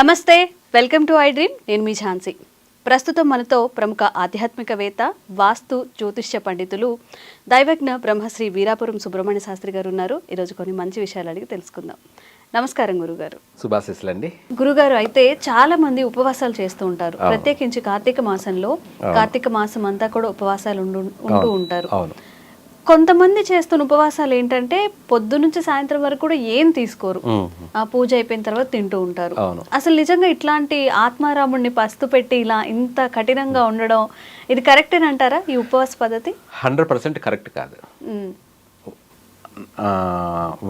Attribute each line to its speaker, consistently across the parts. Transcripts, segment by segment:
Speaker 1: నమస్తే welcome to I dream నేను మీ ఝాన్సీ. ప్రస్తుతం మనతో ప్రముఖ ఆధ్యాత్మికవేత్త వాస్తు జ్యోతిష్య పండితులు దైవజ్ఞ బ్రహ్మశ్రీ వీరాపురం సుబ్రహ్మణ్య శాస్త్రి గారు ఉన్నారు. ఈరోజు కొన్ని మంచి విషయాలు అడిగి తెలుసుకుందాం. నమస్కారం గురుగారు.
Speaker 2: శుభాశిస్సులు అండి
Speaker 1: గురుగారు అయితే చాలా మంది ఉపవాసాలు చేస్తూ ఉంటారు. ప్రత్యేకించి కార్తీక మాసంలో కార్తీక మాసం అంతా కూడా ఉపవాసాలు ఉంటూ ఉంటారు. కొంతమంది చేస్తున్న ఉపవాసాలు ఏంటంటే పొద్దు నుంచి సాయంత్రం వరకు కూడా ఏం తీసుకోరు. ఆ పూజ అయిపోయిన తర్వాత తింటూ ఉంటారు. అసలు నిజంగా ఇట్లాంటి ఆత్మారాముడిని పస్తు పెట్టి ఇలా ఇంత కఠినంగా ఉండడం ఇది కరెక్టేనంటారా ఈ ఉపవాస పద్ధతి?
Speaker 2: హండ్రెడ్ పర్సెంట్ కరెక్ట్ కాదు.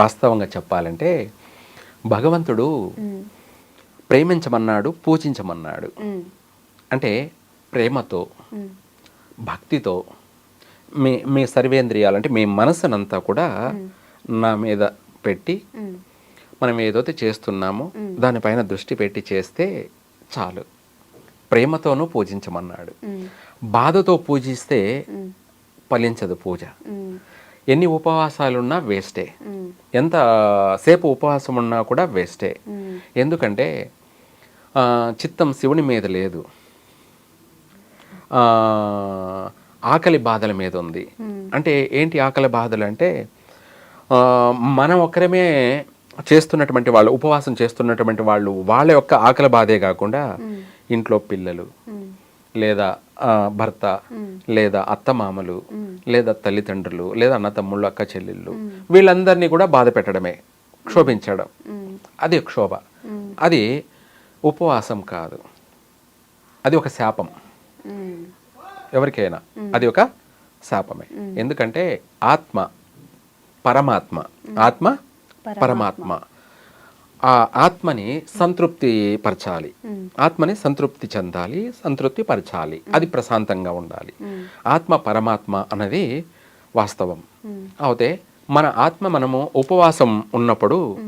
Speaker 2: వాస్తవంగా చెప్పాలంటే భగవంతుడు ప్రేమించమన్నాడు పూజించమన్నాడు. అంటే ప్రేమతో భక్తితో మీ మీ సర్వేంద్రియాలు అంటే మీ మనసునంతా కూడా నా మీద పెట్టి మనం ఏదైతే చేస్తున్నామో దానిపైన దృష్టి పెట్టి చేస్తే చాలు. ప్రేమతోనూ పూజించమన్నాడు. బాధతో పూజిస్తే ఫలించదు పూజ. ఎన్ని ఉపవాసాలున్నా వేస్టే. ఎంత సేపు ఉపవాసం ఉన్నా కూడా వేస్టే. ఎందుకంటే చిత్తం శివుని మీద లేదు. ఆకలి బాధల మీద ఉంది. అంటే ఏంటి ఆకలి బాధలు అంటే మనం ఒక్కరమే చేస్తున్నటువంటి వాళ్ళు ఉపవాసం చేస్తున్నటువంటి వాళ్ళు వాళ్ళ యొక్క ఆకలి బాధే కాకుండా ఇంట్లో పిల్లలు
Speaker 1: ఉమ్,
Speaker 2: లేదా భర్త లేదా అత్తమామలు లేదా తల్లిదండ్రులు లేదా అన్న తమ్ముళ్ళు అక్క చెల్లెళ్ళు వీళ్ళందరినీ కూడా బాధ పెట్టడమే క్షోభించడం. అది క్షోభ. అది ఉపవాసం కాదు. అది ఒక శాపం. ఎవరికైనా. అది ఒక శాపమే. ఎందుకంటే ఆత్మ పరమాత్మ. ఆత్మ పరమాత్మ. ఆ ఆత్మని సంతృప్తి పరచాలి. ఆత్మని సంతృప్తి చెందాలి సంతృప్తి పరచాలి. అది ప్రశాంతంగా ఉండాలి. ఆత్మ పరమాత్మ అన్నది వాస్తవం. అయితే మన ఆత్మ మనము ఉపవాసం ఉన్నప్పుడు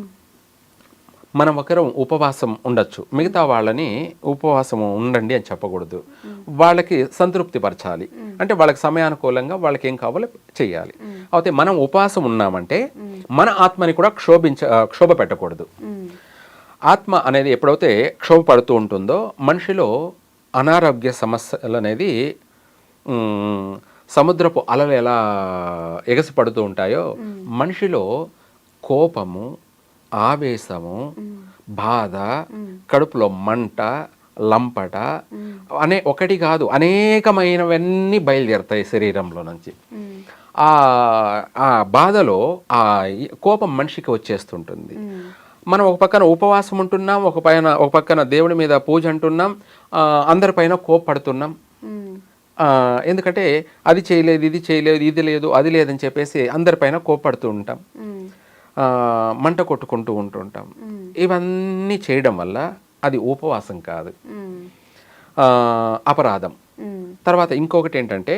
Speaker 2: మనం ఒకరం ఉపవాసం ఉండొచ్చు. మిగతా వాళ్ళని ఉపవాసం ఉండండి అని చెప్పకూడదు. వాళ్ళకి సంతృప్తి పరచాలి. అంటే వాళ్ళకి సమయానుకూలంగా వాళ్ళకి ఏం కావాలో చేయాలి. అయితే మనం ఉపవాసం ఉన్నామంటే మన ఆత్మని కూడా క్షోభించ క్షోభ పెట్టకూడదు. ఆత్మ అనేది ఎప్పుడైతే క్షోభ పడుతూ ఉంటుందో మనిషిలో అనారోగ్య సమస్యలు అనేది సముద్రపు అలలు ఎలా ఎగసిపడుతూ ఉంటాయో మనిషిలో కోపము ఆవేశము బాధ కడుపులో మంట లంపట అనే ఒకటి కాదు అనేకమైనవన్నీ బయలుదేరుతాయి శరీరంలో నుంచి. ఆ బాధలో ఆ కోపం మనిషికి వచ్చేస్తుంటుంది. మనం ఒక పక్కన ఉపవాసం ఉంటున్నాం ఒక పైన ఒక పక్కన దేవుడి మీద పూజ అంటున్నాం అందరిపైన ఆ, ఎందుకంటే అది చేయలేదు ఇది చేయలేదు ఇది లేదు అది లేదని చెప్పేసి అందరిపైన కోప్పడుతూ ఉంటాం. మంట కొట్టుకుంటూ ఉంటుంటాం. ఇవన్నీ చేయడం వల్ల అది ఉపవాసం కాదు. అపరాధం. తర్వాత ఇంకొకటి ఏంటంటే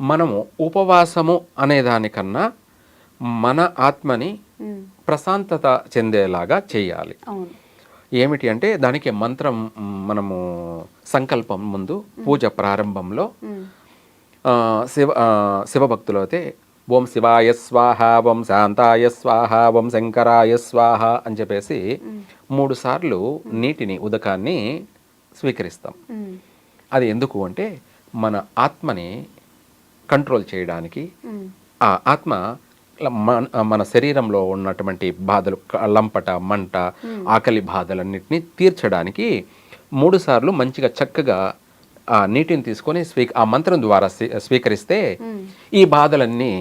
Speaker 2: మనము ఉపవాసము అనే దానికన్నా మన ఆత్మని ప్రశాంతత చెందేలాగా చేయాలి. ఏమిటి అంటే దానికి మంత్రం మనము సంకల్పం ముందు పూజ ప్రారంభంలో శివ శివభక్తులు అయితే ఓం శివాయ స్వాహ ఓం శాంతాయ స్వాహ ఓం శంకరాయ స్వాహ అని చెప్పేసి మూడు సార్లు నీటిని ఉదకాన్ని స్వీకరిస్తాం. అది ఎందుకు అంటే మన ఆత్మని కంట్రోల్ చేయడానికి ఆ ఆత్మ మన మన శరీరంలో ఉన్నటువంటి బాధలు లంపట మంట ఆకలి బాధలన్నిటినీ తీర్చడానికి మూడు సార్లు మంచిగా చక్కగా ఆ నీటిని తీసుకొని స్వీ ఆ మంత్రం ద్వారా స్వీ- స్వీకరిస్తే ఈ బాధలన్నీ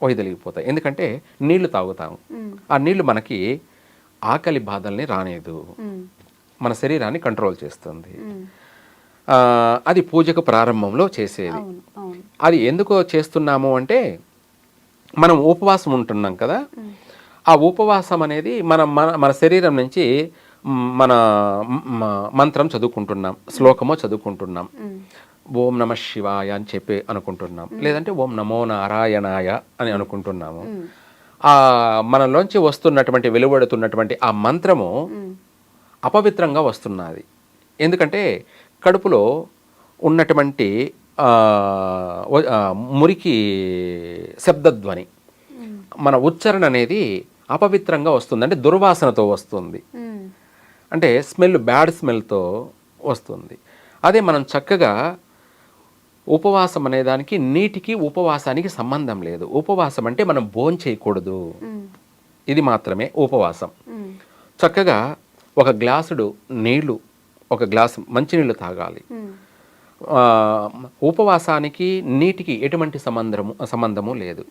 Speaker 2: వైదొలిగిపోతాయి ఎందుకంటే నీళ్ళు తాగుతాం
Speaker 1: ఉమ్,
Speaker 2: ఆ నీళ్ళు మనకి ఆకలి బాధల్ని రానేదు మన శరీరాన్ని కంట్రోల్ చేస్తుంది. అది పూజకు ప్రారంభంలో చేసేది. అది ఎందుకో చేస్తున్నాము అంటే మనం ఉపవాసం ఉంటున్నాం కదా. ఆ ఉపవాసం అనేది మన మన మన శరీరం నుంచి మన మంత్రం చదువుకుంటున్నాం శ్లోకమో చదువుకుంటున్నాం. ఓం నమ శివాయ అని చెప్పి అనుకుంటున్నాం. లేదంటే ఓం నమో నారాయణాయ అని అనుకుంటున్నాము. ఆ మనలోంచి వస్తున్నటువంటి వెలువడుతున్నటువంటి ఆ మంత్రము అపవిత్రంగా వస్తున్నది. ఎందుకంటే కడుపులో ఉన్నటువంటి మురికి శబ్దధ్వని మన ఉచ్చారణ అనేది అపవిత్రంగా వస్తుంది అంటే దుర్వాసనతో వస్తుంది. అంటే స్మెల్ బ్యాడ్ స్మెల్తో వస్తుంది. అదే మనం చక్కగా ఉపవాసం అనే దానికి నీటికి ఉపవాసానికి సంబంధం లేదు. ఉపవాసం అంటే మనం భోజనం చేయకూడదు. ఇది మాత్రమే ఉపవాసం. చక్కగా ఒక గ్లాసుడు నీళ్ళు ఒక గ్లాసు మంచినీళ్ళు తాగాలి. ఉపవాసానికి నీటికి ఎటువంటి సంబంధము సంబంధము లేదు.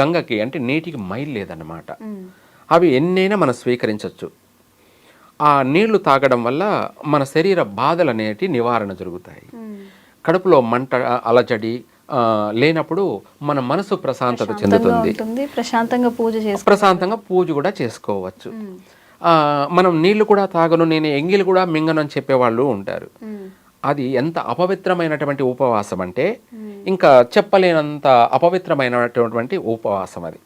Speaker 2: గంగకి అంటే నీటికి మైల్ లేదన్నమాట. అవి ఎన్నైనా మనం స్వీకరించవచ్చు ఆ నీళ్ళు తాగడం వల్ల మన శరీర బాధలు అనేటి నివారణ జరుగుతాయి. కడుపులో మంట అలజడి లేనప్పుడు మన మనసు ప్రశాంతత చెందుతుంది.
Speaker 1: ప్రశాంతంగా పూజ చేసుకో
Speaker 2: ప్రశాంతంగా పూజ కూడా చేసుకోవచ్చు. మనం నీళ్ళు కూడా తాగను నేను ఎంగిలి కూడా మింగను అని చెప్పేవాళ్ళు ఉంటారు. అది ఎంత అపవిత్రమైనటువంటి ఉపవాసం అంటే ఇంకా చెప్పలేనంత అపవిత్రమైనటువంటి ఉపవాసం అది.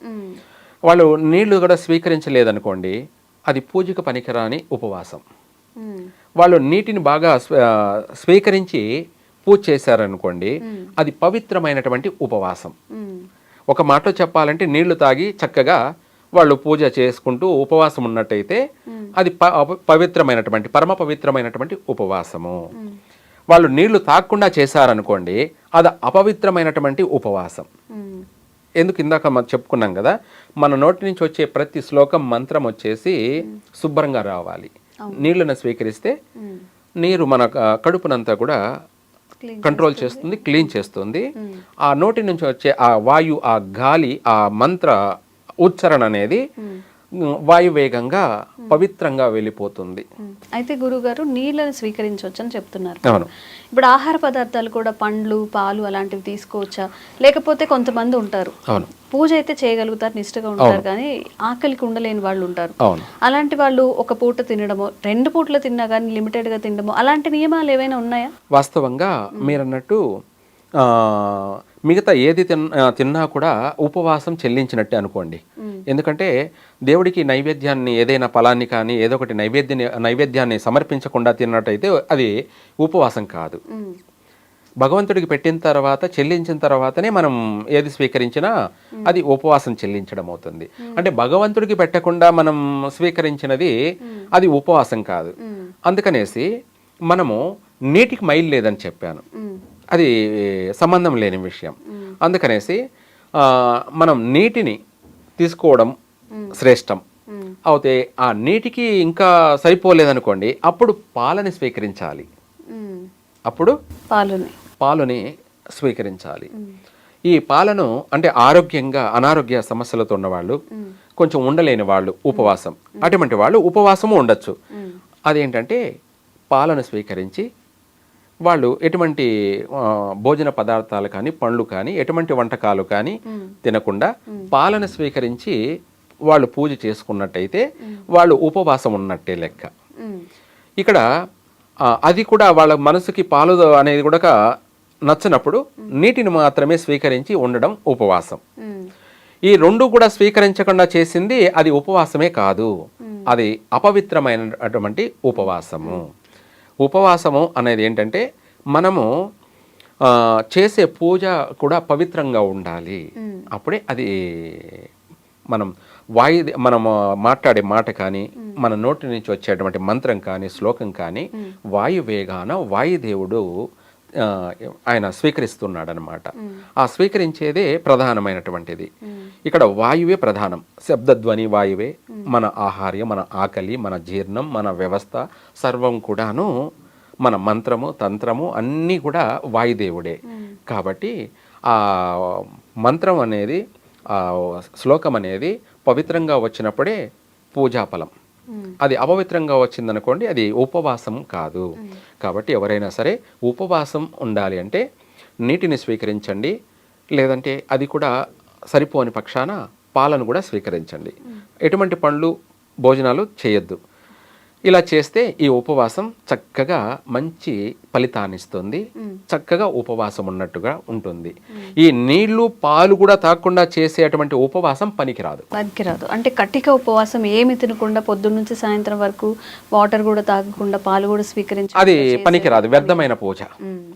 Speaker 2: వాళ్ళు నీళ్ళు కూడా స్వీకరించలేదనుకోండి అది పూజకు పనికిరాని ఉపవాసం. వాళ్ళు నీటిని బాగా స్వీకరించి పూజ చేశారనుకోండి. అది పవిత్రమైనటువంటి ఉపవాసం. ఒక మాటలో చెప్పాలంటే నీళ్ళు తాగి చక్కగా వాళ్ళు పూజ చేసుకుంటూ ఉపవాసం ఉన్నట్టయితే. అది పవిత్రమైనటువంటి పరమ పవిత్రమైనటువంటి ఉపవాసము. వాళ్ళు నీళ్ళు తాగకుండా చేశారనుకోండి అది అపవిత్రమైనటువంటి ఉపవాసం. ఎందుకు ఇందాక మనం చెప్పుకున్నాం కదా మన నోటి నుంచి వచ్చే ప్రతి శ్లోకం మంత్రం వచ్చేసి శుభ్రంగా రావాలి. నీళ్ళను స్వీకరిస్తే నీరు మన కడుపునంతా కూడా కంట్రోల్ చేస్తుంది. క్లీన్ చేస్తుంది. ఆ నోటి నుంచి వచ్చే ఆ వాయు ఆ గాలి ఆ మంత్ర ఉచ్చారణ అనేది వాయువేగంగా పవిత్రంగా వెళ్ళిపోతుంది.
Speaker 1: అయితే గురుగారు నీళ్ళని స్వీకరించవచ్చు అని చెప్తున్నారు ఇప్పుడు ఆహార పదార్థాలు కూడా పండ్లు పాలు అలాంటివి తీసుకోవచ్చా? లేకపోతే కొంతమంది ఉంటారు. పూజ అయితే చేయగలుగుతారు నిష్ఠగా ఉంటారు కానీ ఆకలికి ఉండలేని వాళ్ళు ఉంటారు. అలాంటి వాళ్ళు ఒక పూట తినడము రెండు పూటలు తిన్నా కానీ లిమిటెడ్గా తినడము అలాంటి నియమాలు ఏవైనా ఉన్నాయా?
Speaker 2: వాస్తవంగా మీరన్నట్టు ఆ, మిగతా ఏది తిన్నా కూడా ఉపవాసం చెల్లించినట్టే అనుకోండి. ఎందుకంటే దేవుడికి నైవేద్యాన్ని ఏదైనా ఫలాన్ని కానీ ఏదో ఒకటి నైవేద్యాన్ని నైవేద్యాన్ని సమర్పించకుండా తిన్నట్టయితే అది ఉపవాసం కాదు. భగవంతుడికి పెట్టిన తర్వాత చెల్లించిన తర్వాతనే మనం ఏది స్వీకరించినా అది ఉపవాసం చెల్లించడం అవుతుంది. అంటే భగవంతుడికి పెట్టకుండా మనం స్వీకరించినది అది ఉపవాసం కాదు. అందుకనేసి మనము నీటికి మైల్ లేదని చెప్పాను. అది సంబంధం లేని విషయం. అందుకనేసి మనం నీటిని తీసుకోవడం శ్రేష్టం. అయితే ఆ నీటికి ఇంకా సరిపోలేదనుకోండి అప్పుడు పాలని స్వీకరించాలి. అప్పుడు
Speaker 1: పాలుని.
Speaker 2: పాలుని స్వీకరించాలి. ఈ పాలను అంటే ఆరోగ్యంగా అనారోగ్య సమస్యలతో ఉన్నవాళ్ళు కొంచెం ఉండలేని వాళ్ళు ఉపవాసం. అటువంటి వాళ్ళు ఉపవాసము ఉండొచ్చు. అదేంటంటే పాలను స్వీకరించి వాళ్ళు ఎటువంటి భోజన పదార్థాలు కానీ పండ్లు కానీ ఎటువంటి వంటకాలు కానీ తినకుండా పాలను స్వీకరించి వాళ్ళు పూజ చేసుకున్నట్టయితే వాళ్ళు ఉపవాసం ఉన్నట్టే లెక్క. ఇక్కడ అది కూడా వాళ్ళ మనసుకి పాలు అనేది కూడా నచ్చినప్పుడు నీటిని మాత్రమే స్వీకరించి ఉండడం ఉపవాసం. ఈ రెండు కూడా స్వీకరించకుండా చేసింది అది ఉపవాసమే కాదు. అది అపవిత్రమైనటువంటి ఉపవాసము. ఉపవాసము అనేది ఏంటంటే మనము చేసే పూజ కూడా పవిత్రంగా ఉండాలి. అప్పుడే అది మనం వాయు మనం మాట్లాడే మాట కానీ మన నోటి నుంచి వచ్చేటువంటి మంత్రం కానీ శ్లోకం కానీ వాయువేగాన వాయుదేవుడు ఆయన స్వీకరిస్తున్నాడనమాట ఆ స్వీకరించేదే ప్రధానమైనటువంటిది. ఇక్కడ వాయువే ప్రధానం. శబ్దధ్వని వాయువే. మన ఆహార్యం మన ఆకలి మన జీర్ణం మన వ్యవస్థ సర్వం కూడాను మన మంత్రము తంత్రము అన్నీ కూడా వాయుదేవుడే. కాబట్టి ఆ మంత్రం అనేది ఆ శ్లోకం అనేది పవిత్రంగా వచ్చినప్పుడే పూజాఫలం. అది అపవిత్రంగా వచ్చిందనుకోండి అది ఉపవాసం కాదు. కాబట్టి ఎవరైనా సరే ఉపవాసం ఉండాలి అంటే నీటిని స్వీకరించండి లేదంటే అది కూడా సరిపోని పక్షాన పాలను కూడా స్వీకరించండి. ఎటువంటి పండ్లు భోజనాలు చేయొద్దు. ఇలా చేస్తే ఈ ఉపవాసం చక్కగా మంచి ఫలితాన్ని ఇస్తుంది చక్కగా ఉపవాసం ఉన్నట్టుగా ఉంటుంది. ఈ నీళ్ళు పాలు కూడా తాగకుండా చేసేటువంటి ఉపవాసం పనికిరాదు.
Speaker 1: పనికిరాదు. అంటే కట్టిక ఉపవాసం ఏమి తినకుండా పొద్దున్న నుంచి సాయంత్రం వరకు వాటర్ కూడా తాగకుండా పాలు కూడా స్వీకరించి
Speaker 2: అది పనికిరాదు. వ్యర్థమైన పూజ.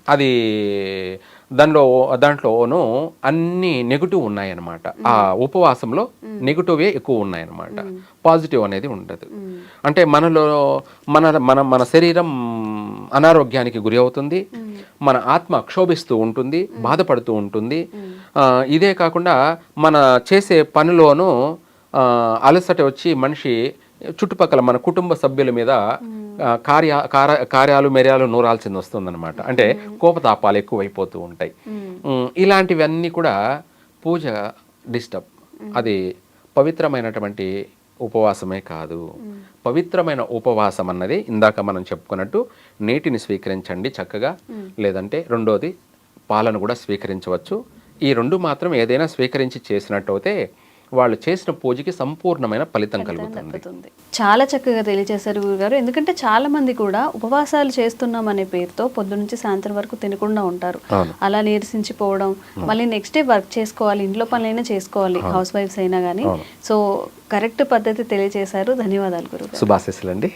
Speaker 2: అది దానిలో దాంట్లోనూ అన్ని నెగిటివ్ ఉన్నాయన్నమాట. ఆ ఉపవాసంలో నెగిటివే ఎక్కువ ఉన్నాయన్నమాట. పాజిటివ్ అనేది ఉండదు. అంటే మనలో మన మన మన శరీరం అనారోగ్యానికి గురి అవుతుంది. మన ఆత్మ క్షోభిస్తూ ఉంటుంది బాధపడుతూ ఉంటుంది. ఇదే కాకుండా మన చేసే పనిలోనూ అలసట వచ్చి మనిషి చుట్టుపక్కల మన కుటుంబ సభ్యుల మీద కార్య కార- కార్యాలు మెర్యాలు నూరాల్సింది వస్తుందన్నమాట. అంటే కోపతాపాలు ఎక్కువైపోతూ ఉంటాయి. ఇలాంటివన్నీ కూడా పూజ డిస్టర్బ్. అది పవిత్రమైనటువంటి ఉపవాసమే కాదు. పవిత్రమైన ఉపవాసం అన్నది ఇందాక మనం చెప్పుకున్నట్టు నీటిని స్వీకరించండి చక్కగా. లేదంటే రెండోది పాలను కూడా స్వీకరించవచ్చు. ఈ రెండు మాత్రం ఏదైనా స్వీకరించి చేసినట్టు అయితే వాళ్ళు చేసిన పూజకి సంపూర్ణమైన ఫలితం కలుగుతుంది.
Speaker 1: చాలా చక్కగా తెలియజేశారు గురుగారు. ఎందుకంటే చాలా మంది కూడా ఉపవాసాలు చేస్తున్నాం అనే పేరుతో పొద్దు నుంచి సాయంత్రం వరకు తినకుండా ఉంటారు. అలా నీరసించిపోవడం మళ్ళీ నెక్స్ట్ డే వర్క్ చేసుకోవాలి ఇంట్లో పనులైనా చేసుకోవాలి హౌస్ వైఫ్స్ అయినా కానీ సో కరెక్ట్ పద్ధతి తెలియజేశారు. ధన్యవాదాలు గురుగారు.
Speaker 2: శుభాశీస్సులండి.